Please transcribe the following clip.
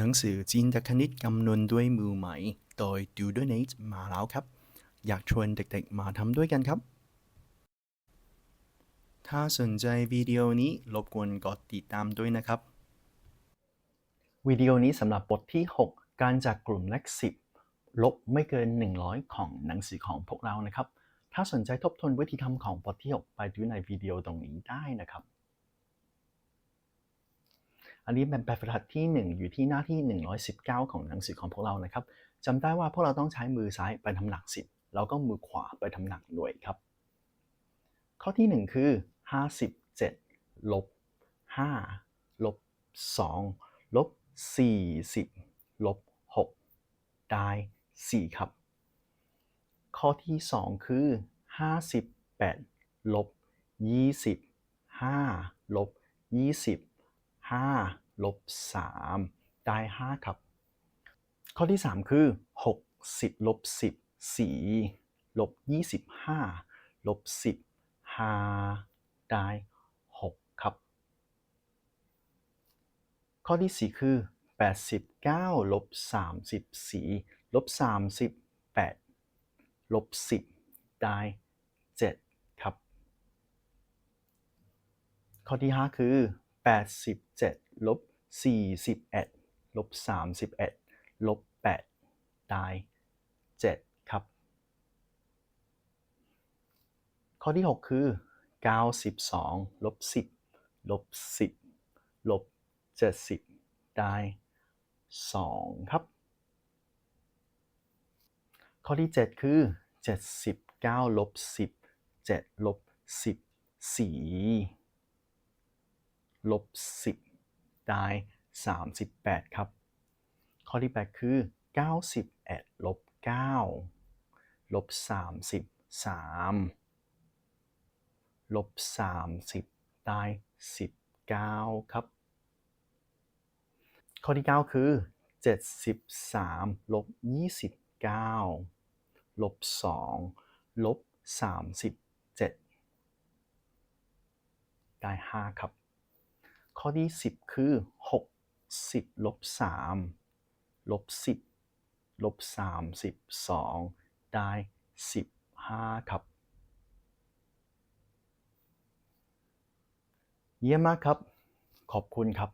หนังสือจินตคณิตคำนวณด้วยมือใหม่ โดย Dudonate มาแล้วครับ อยากชวนเด็กๆ มาทำด้วยกันครับ ถ้าสนใจวิดีโอนี้รบกวนกดติดตามด้วยนะครับ วิดีโอนี้สำหรับบทที่ 6 การจากกลุ่มเลข10 ลบไม่เกิน 100 ของหนังสือของพวกเรานะครับ ถ้าสนใจทบทวนวิธีทำของบทที่ 6 ไปดูในวิดีโอตรงนี้ได้นะครับ อันนี้เป็นแบบฝึกหัดที่ 1 อยู่ที่หน้าที่ 119 ของหนังสือของพวกเรานะครับจำได้ว่าพวกเราต้องใช้มือซ้ายไปทำหนัก 10 แล้วก็มือขวาไปทำหนักหน่วยครับ ข้อที่ 1 คือ 57ลบ5ลบ2ลบ40ลบ6ได้ 4 ครับ ข้อที่ 2 คือ 58ลบ20 5ลบ20 5ลบ3ได้ 5 ครับ ข้อที่ 3 คือ 60ลบ10 4ลบ25ลบ10 5 ได้ 6 ครับ ข้อที่ 4 คือ 89ลบ34ลบ38ลบ10 ได้ 7 ครับ ข้อที่ 5 คือ 87ลบ41ลบ31ลบ8ได้7ครับ ข้อที่ 6 คือ 92ลบ10ลบ10ลบ70 ได้ 2 ครับ ข้อที่ 7 คือ 79ลบ10 7ลบ10 4 ลบ 10 ได้ 38 ครับ ข้อที่ 8 คือ 91 ลบ 9 ลบ 33 ลบ 30 ได้ 19 ครับ ข้อที่ 9 คือ 73 ลบ 29 ลบ 2 ลบ 37 ได้ 5 ครับ ข้อที่ 10 คือ 60ลบ3ลบ10ลบ32 ได้ 15 ครับ เยี่ยมมากครับ ขอบคุณครับ